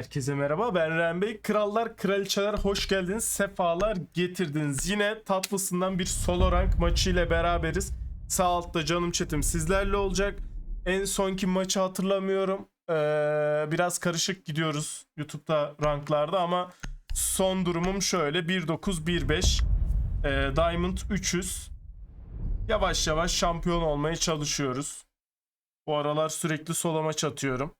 Herkese merhaba ben Ren Bey. Krallar, kraliçeler hoş geldiniz. Sefalar getirdiniz. Yine tatlısından bir solo rank maçı ile beraberiz. Sağ altta canım çetim sizlerle olacak. En sonki maçı hatırlamıyorum. Ee, biraz karışık gidiyoruz YouTube'da ranklarda ama son durumum şöyle. 1.9-1.5 ee, Diamond 300 Yavaş yavaş şampiyon olmaya çalışıyoruz. Bu aralar sürekli solo maç atıyorum.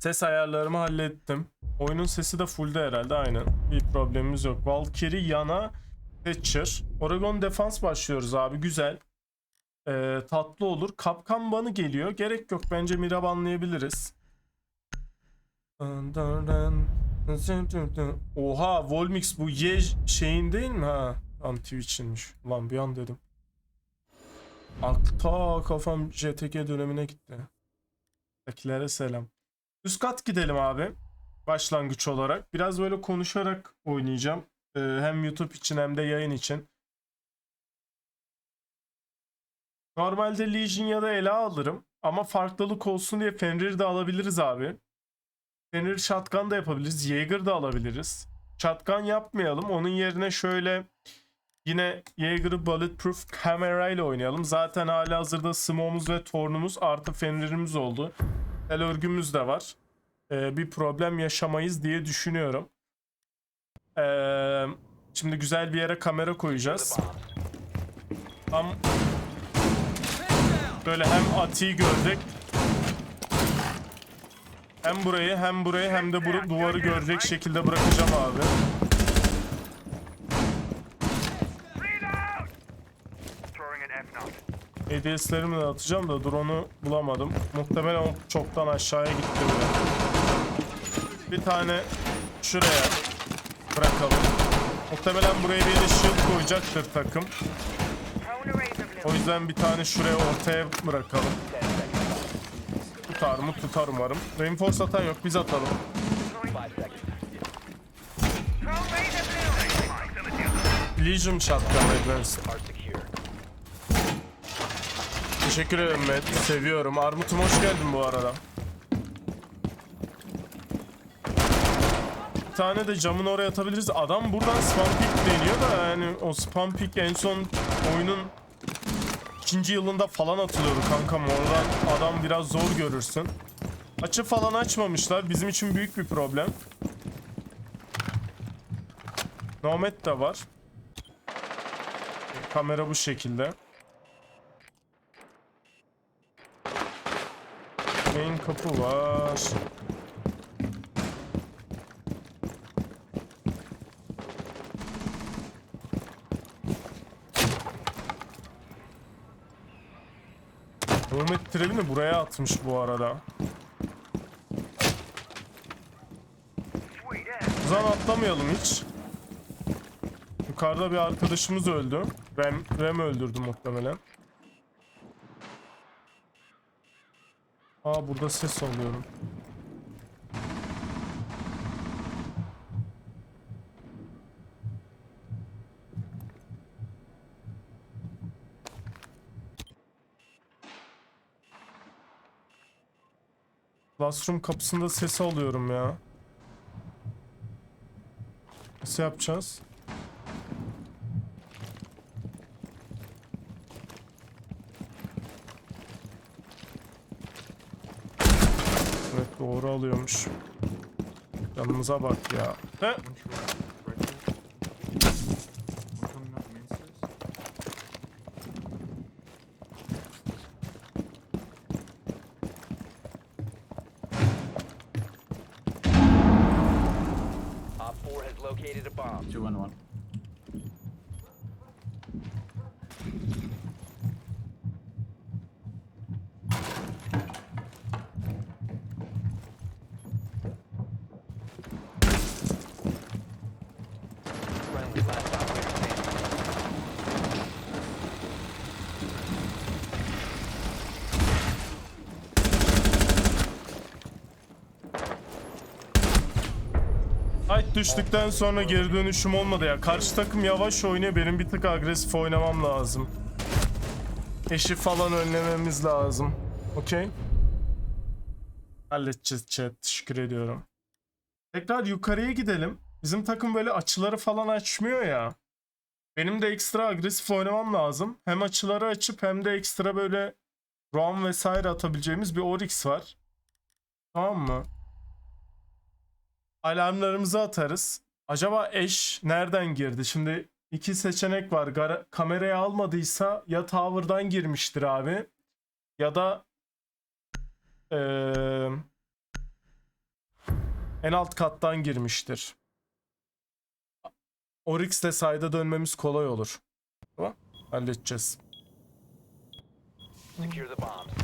Ses ayarlarımı hallettim. Oyunun sesi de fullde herhalde aynen. Bir problemimiz yok. Valkyrie yana Thatcher. Oregon Defense başlıyoruz abi güzel. Ee, tatlı olur. Kapkan banı geliyor. Gerek yok bence Mira banlayabiliriz. Oha Volmix bu Y şeyin değil mi ha? Tam Twitch'inmiş. Ulan bir an dedim. Akta kafam JTK dönemine gitti. Takilere selam. Üst kat gidelim abi. Başlangıç olarak. Biraz böyle konuşarak oynayacağım. Ee, hem YouTube için hem de yayın için. Normalde Legion ya da Ela alırım. Ama farklılık olsun diye Fenrir de alabiliriz abi. Fenrir Shotgun da yapabiliriz. Jaeger da alabiliriz. Shotgun yapmayalım. Onun yerine şöyle yine Jaeger'ı Bulletproof kamera ile oynayalım. Zaten hala hazırda Smoke'umuz ve Torn'umuz artı Fenrir'imiz oldu. El örgümüz de var. Ee, bir problem yaşamayız diye düşünüyorum. Ee, şimdi güzel bir yere kamera koyacağız. Tam böyle hem Ati'yi gördük. Hem burayı hem burayı hem de bu duvarı görecek şekilde bırakacağım abi. ADS'lerimi de atacağım da drone'u bulamadım. Muhtemelen o çoktan aşağıya gitti bile. Bir tane şuraya bırakalım. Muhtemelen buraya bir shield koyacaktır takım. O yüzden bir tane şuraya ortaya bırakalım. Tutar mı? Tutar umarım. Reinforce atan yok. Biz atalım. Legion Shotgun Advanced. Teşekkür ederim Matt. Seviyorum. Armut'um hoş geldin bu arada. Bir tane de camın oraya atabiliriz. Adam buradan spam pick deniyor da yani o spam pick en son oyunun ikinci yılında falan atılıyordu kankam. Oradan adam biraz zor görürsün. Açı falan açmamışlar. Bizim için büyük bir problem. Nomad de var. Kamera bu şekilde. Kapı var. Muhammed Trevini buraya atmış bu arada. Zaman atlamayalım hiç. Yukarıda bir arkadaşımız öldü. Rem, Rem öldürdü muhtemelen. Aa burada ses alıyorum. Classroom kapısında ses alıyorum ya. Nasıl yapacağız? Evet doğru alıyormuş. Yanımıza bak ya. He? Düştükten sonra geri dönüşüm olmadı ya. Karşı takım yavaş oynuyor. Benim bir tık agresif oynamam lazım. Eşi falan önlememiz lazım. Okey. Halledeceğiz chat. Teşekkür ediyorum. Tekrar yukarıya gidelim. Bizim takım böyle açıları falan açmıyor ya. Benim de ekstra agresif oynamam lazım. Hem açıları açıp hem de ekstra böyle roam vesaire atabileceğimiz bir Oryx var. Tamam mı? Alarmlarımızı atarız. Acaba eş nereden girdi? Şimdi iki seçenek var. Gara- kameraya almadıysa ya tower'dan girmiştir abi. Ya da eee, en alt kattan girmiştir. Oryx'le sayda dönmemiz kolay olur. Tamam. Halledeceğiz. Secure the bombs.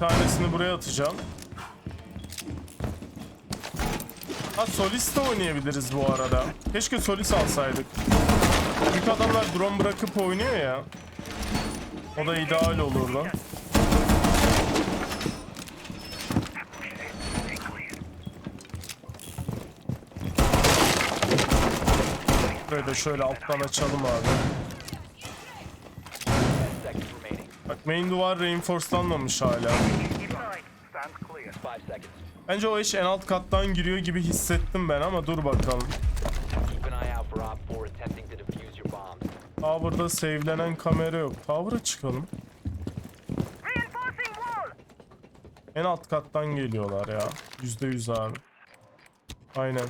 Bir tanesini buraya atacağım. Ha Solis de oynayabiliriz bu arada. Keşke Solis alsaydık. Çünkü adamlar drone bırakıp oynuyor ya. O da ideal olurdu. Da şöyle alttan açalım abi. Bak main duvar reinforcelanmamış hala. Keep line. Stands clear. 5 seconds. Bence o iş en alt kattan giriyor gibi hissettim ben ama dur bakalım. Keep an eye out for Op 4 attempting to defuse your bombs. Tower'da save'lenen kamera yok. Tower'a çıkalım. En alt kattan geliyorlar ya. Yüzde yüz abi. Aynen.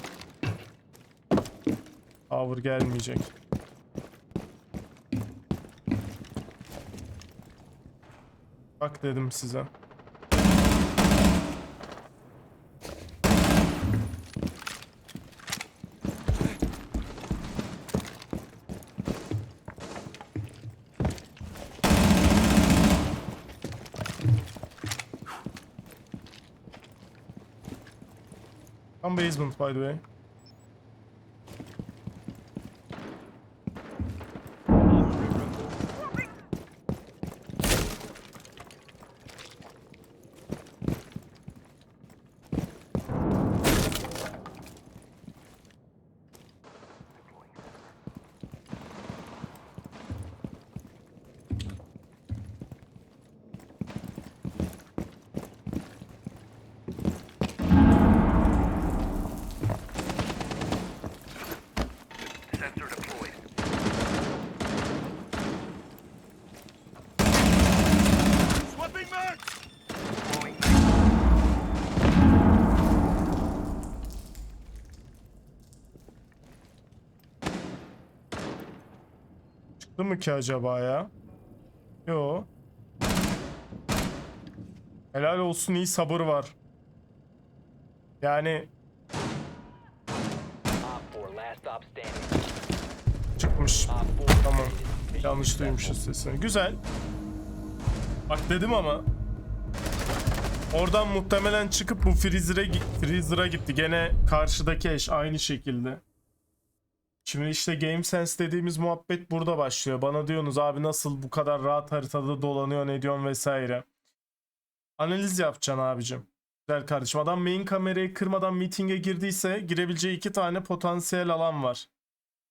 Tower gelmeyecek. Bak dedim size. Come basement by the way. Çıktı mı ki acaba ya? Yo. Helal olsun iyi sabır var. Yani Op 4 last stop standing. çıkmış. Op 4 Tamam. Yanlış duymuşuz sesini. Güzel. Bak dedim ama. Oradan muhtemelen çıkıp bu freezer'a freezer'a gitti. Gene karşıdaki eş aynı şekilde. Şimdi işte Game Sense dediğimiz muhabbet burada başlıyor. Bana diyorsunuz abi nasıl bu kadar rahat haritada dolanıyor ne diyorsun vesaire. Analiz yapacaksın abicim. Güzel kardeşim. Adam main kamerayı kırmadan meeting'e girdiyse girebileceği iki tane potansiyel alan var.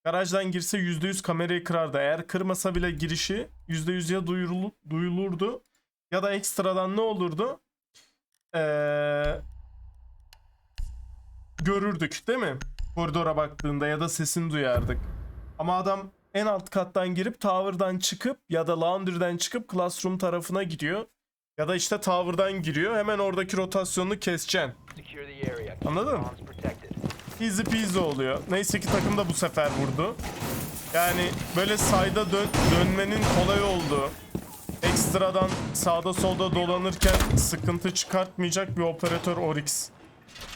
Garajdan girse %100 kamerayı kırardı. Eğer kırmasa bile girişi %100 ya duyurulu, duyulurdu ya da ekstradan ne olurdu? Ee, görürdük değil mi? Koridora baktığında ya da sesini duyardık. Ama adam en alt kattan girip tower'dan çıkıp ya da laundry'den çıkıp classroom tarafına gidiyor. Ya da işte tower'dan giriyor. Hemen oradaki rotasyonunu keseceksin. Anladın mı? Easy peasy oluyor. Neyse ki takım da bu sefer vurdu. Yani böyle sayda dön- dönmenin kolay olduğu, ekstradan sağda solda dolanırken sıkıntı çıkartmayacak bir operatör Oryx.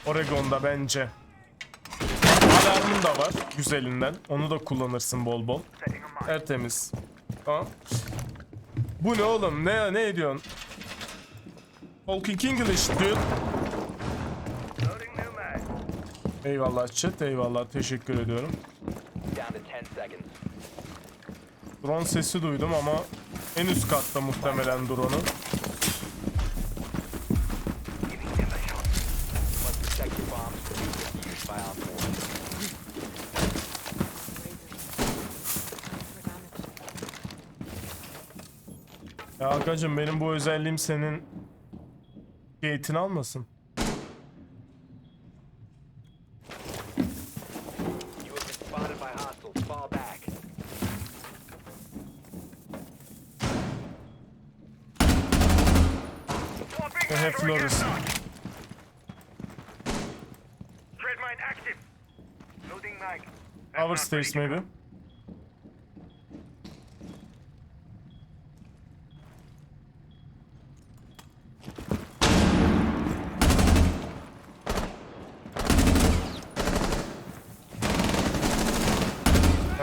Oregon'da bence. Alarmın da var güzelinden. Onu da kullanırsın bol bol. Tertemiz. Tamam. Bu ne oğlum? Ne ne ediyorsun? Talking English dude. Eyvallah chat, eyvallah. Teşekkür ediyorum. Down to 10 seconds. Drone sesi duydum ama en üst katta muhtemelen drone'u. Ya Agacım benim bu özelliğim senin gate'ini almasın. You have been spotted by hostiles.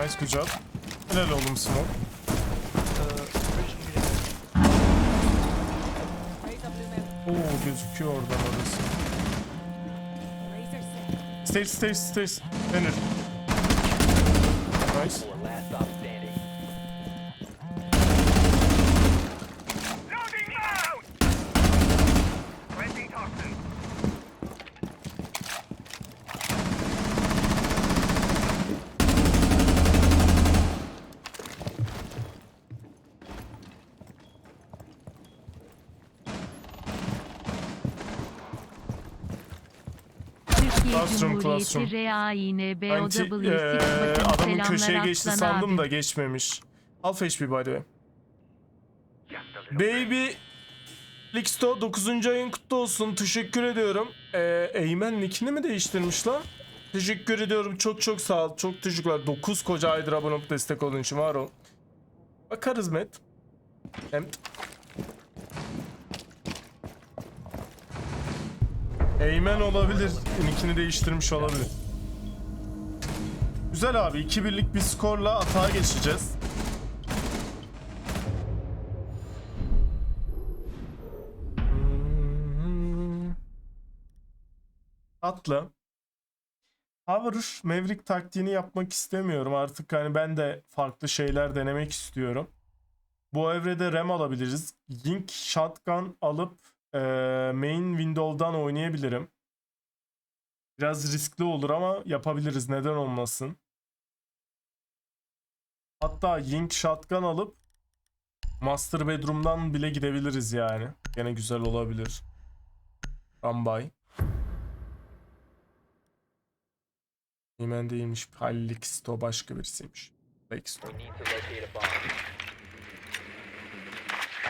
Nice good job. Helal oğlum Smoke. Oo gözüküyor oradan orası. Stairs stairs stairs. Denir. Nice. Classroom, classroom. Anti, BOW eee, 6 bakın adamın köşeye geçti sandım abi. da geçmemiş. Alpha HP by the way. Baby Lixto 9. ayın kutlu olsun. Teşekkür ediyorum. Ee, Eymen nickini mi değiştirmiş lan? Teşekkür ediyorum. Çok çok sağ ol. Çok teşekkürler. 9 koca aydır abone olup destek olduğun için var ol. Bakarız Met. Hem Eymen olabilir. Nickini değiştirmiş olabilir. Güzel abi. 2 birlik bir skorla atağa geçeceğiz. Atla. Hover Maverick taktiğini yapmak istemiyorum. Artık hani ben de farklı şeyler denemek istiyorum. Bu evrede rem alabiliriz. Yink Shotgun alıp eee, main window'dan oynayabilirim. Biraz riskli olur ama yapabiliriz. Neden olmasın? Hatta Yink Shotgun alıp Master Bedroom'dan bile gidebiliriz yani. Gene güzel olabilir. Rambay. Hemen değilmiş. Halliksto başka birisiymiş. Lexto.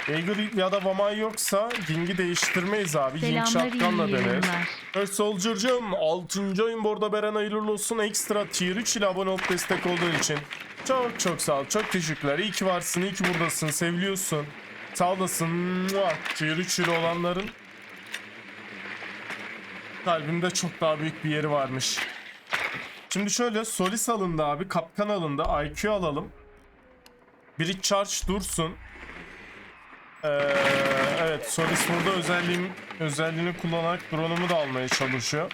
Eagle ya da Vamay yoksa Ying'i değiştirmeyiz abi. Ying Selamlar Shotgun'la iyi deneriz. yayınlar. First Soldier'cım 6. ayın bu arada Beren hayırlı olsun. Ekstra tier 3 ile abone olup destek olduğun için. Çok çok sağ ol. Çok teşekkürler. İyi ki varsın. iyi ki buradasın. Seviliyorsun. Sağ olasın. Mua. Tier 3 ile olanların kalbimde çok daha büyük bir yeri varmış. Şimdi şöyle Solis alındı abi. Kapkan alındı. IQ alalım. Biri charge dursun. Ee, evet Solis burada özelliğim, özelliğini kullanarak drone'umu da almaya çalışıyor.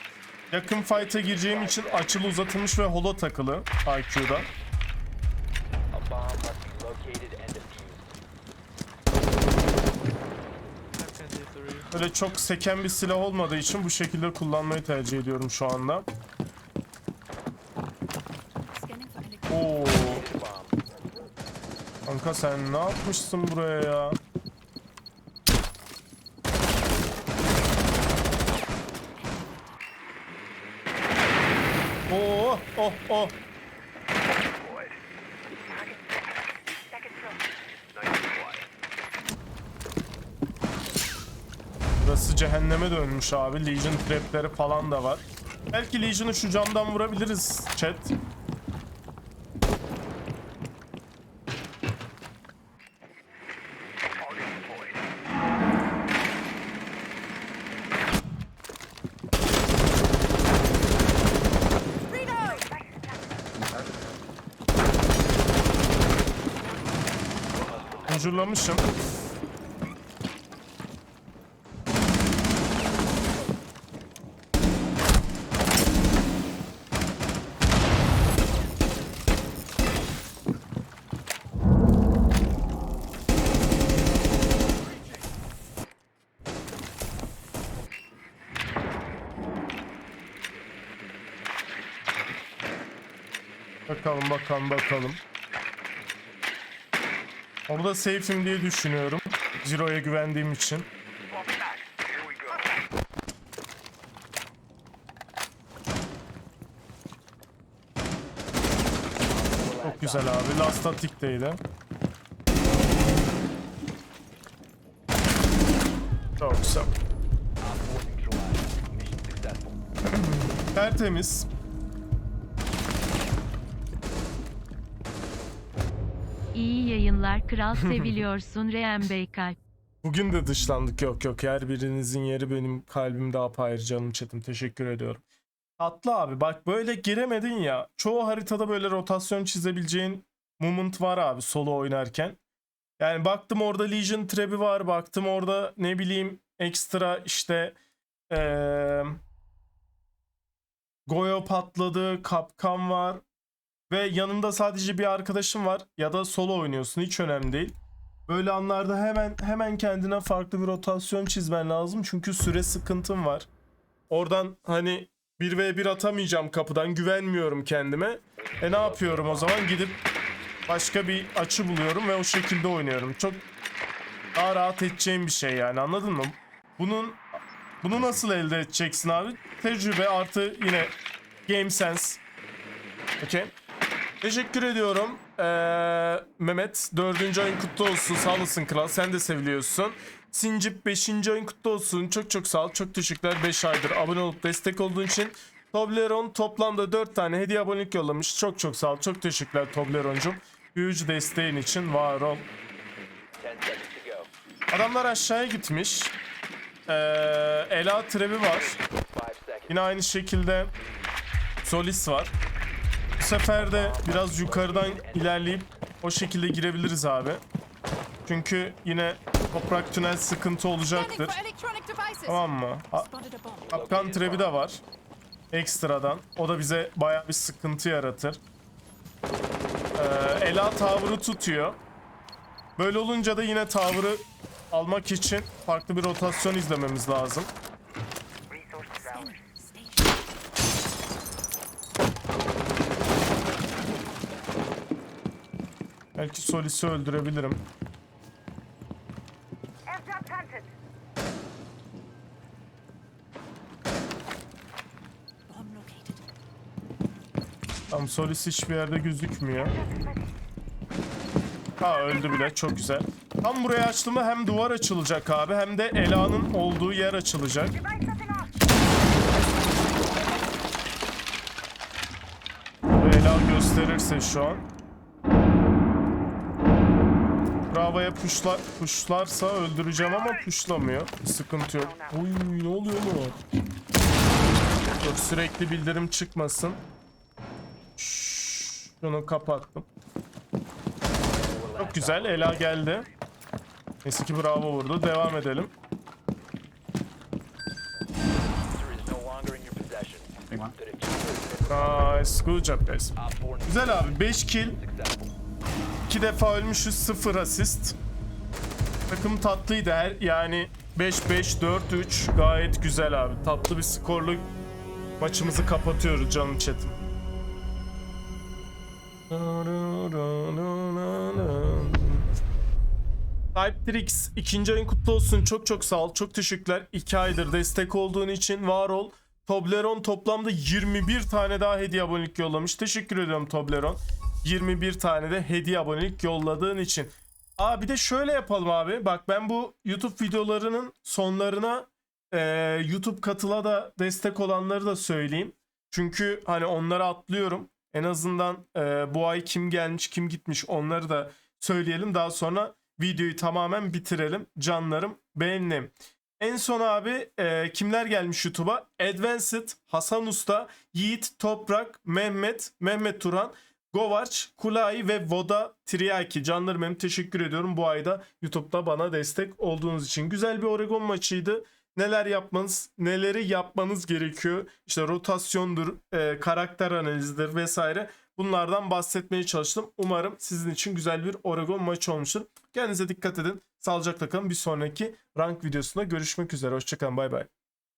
Yakın fight'a gireceğim için açılı uzatılmış ve holo takılı IQ'da. Böyle çok seken bir silah olmadığı için bu şekilde kullanmayı tercih ediyorum şu anda. Oo, kanka sen ne yapmışsın buraya ya? Oh, oh. quiet. Burası cehenneme dönmüş abi. Legion trapleri falan da var. Belki Legion'u şu camdan vurabiliriz chat. Huzurlamışım. Bakalım bakalım bakalım. Orada safe'im diye düşünüyorum. Zero'ya güvendiğim için. Çok güzel abi. Last statik'teydi. Çok güzel. Op 4 neutralized. Mission successful. Tertemiz. İyi yayınlar kral seviliyorsun Reyhan Bey kalp. Bugün de dışlandık. Yok yok. Her birinizin yeri benim kalbimde apayrı canım çetim. Teşekkür ediyorum. Atlı abi bak böyle giremedin ya. Çoğu haritada böyle rotasyon çizebileceğin moment var abi solo oynarken. Yani baktım orada Legion Trap'i var. Baktım orada ne bileyim ekstra işte eee Goyo patladı. Kapkan var. Ve yanında sadece bir arkadaşım var. Ya da solo oynuyorsun. Hiç önemli değil. Böyle anlarda hemen hemen kendine farklı bir rotasyon çizmen lazım. Çünkü süre sıkıntım var. Oradan hani 1v1 atamayacağım kapıdan. Güvenmiyorum kendime. E ne yapıyorum o zaman? Gidip başka bir açı buluyorum ve o şekilde oynuyorum. Çok daha rahat edeceğim bir şey yani anladın mı? Bunun bunu nasıl elde edeceksin abi? Tecrübe artı yine game sense. Okey. Teşekkür ediyorum. Ee, Mehmet dördüncü ayın kutlu olsun. Sağ olasın kral. Sen de seviliyorsun. Sincip 5. ayın kutlu olsun. Çok çok sağ ol. Çok teşekkürler. 5 aydır abone olup destek olduğun için. Toblerone toplamda 4 tane hediye abonelik yollamış. Çok çok sağ ol. Çok teşekkürler Toblerone'cum. Büyücü desteğin için var ol. 10 seconds to go. Adamlar aşağıya gitmiş. Ee, Ela Trevi var. 5 seconds. Yine aynı şekilde Solis var. Bu sefer de biraz yukarıdan ilerleyip o şekilde girebiliriz abi. Çünkü yine toprak tünel sıkıntı olacaktır. Tamam mı? Kapkan trebi de var. Ekstradan. O da bize baya bir sıkıntı yaratır. Ee, Ela tavrı tutuyor. Böyle olunca da yine tavrı almak için farklı bir rotasyon izlememiz lazım. Belki Solis'i öldürebilirim. Tam Solis hiçbir yerde gözükmüyor. Ha öldü bile çok güzel. Tam buraya açtığımda hem duvar açılacak abi hem de Ela'nın olduğu yer açılacak. Ela gösterirse şu an. Bravo'ya puşla, puşlarsa öldüreceğim ama puşlamıyor. Sıkıntı yok. Uy ne oluyor mu? Dur sürekli bildirim çıkmasın. Şunu kapattım. Çok güzel Ela geldi. Neyse ki Bravo vurdu. Devam edelim. Nice. Good job guys. Op 4 neutralized. Güzel abi. 5 kill. İki defa ölmüşüz 0 asist. Takım tatlıydı her yani 5-5-4-3 gayet güzel abi. Tatlı bir skorlu maçımızı kapatıyoruz canım chatim. Typetrix ikinci ayın kutlu olsun. Çok çok sağ ol. Çok teşekkürler. 2 aydır destek olduğun için var ol. Toblerone toplamda 21 tane daha hediye abonelik yollamış. Teşekkür ediyorum Toblerone. 21 tane de hediye abonelik yolladığın için. Aa bir de şöyle yapalım abi. Bak ben bu YouTube videolarının sonlarına e, YouTube katıla da destek olanları da söyleyeyim. Çünkü hani onları atlıyorum. En azından e, bu ay kim gelmiş kim gitmiş onları da söyleyelim. Daha sonra videoyu tamamen bitirelim. Canlarım beğenin. En son abi e, kimler gelmiş YouTube'a? Advanced, Hasan Usta, Yiğit, Toprak, Mehmet, Mehmet Turan, Govaç, Kulay ve Voda Triaki. Canlarım benim teşekkür ediyorum bu ayda YouTube'da bana destek olduğunuz için. Güzel bir Oregon maçıydı. Neler yapmanız, neleri yapmanız gerekiyor? İşte rotasyondur, e, karakter analizidir vesaire. Bunlardan bahsetmeye çalıştım. Umarım sizin için güzel bir Oregon maçı olmuştur. Kendinize dikkat edin. Sağlıcakla kalın. Bir sonraki rank videosunda görüşmek üzere. Hoşçakalın. Bay bay.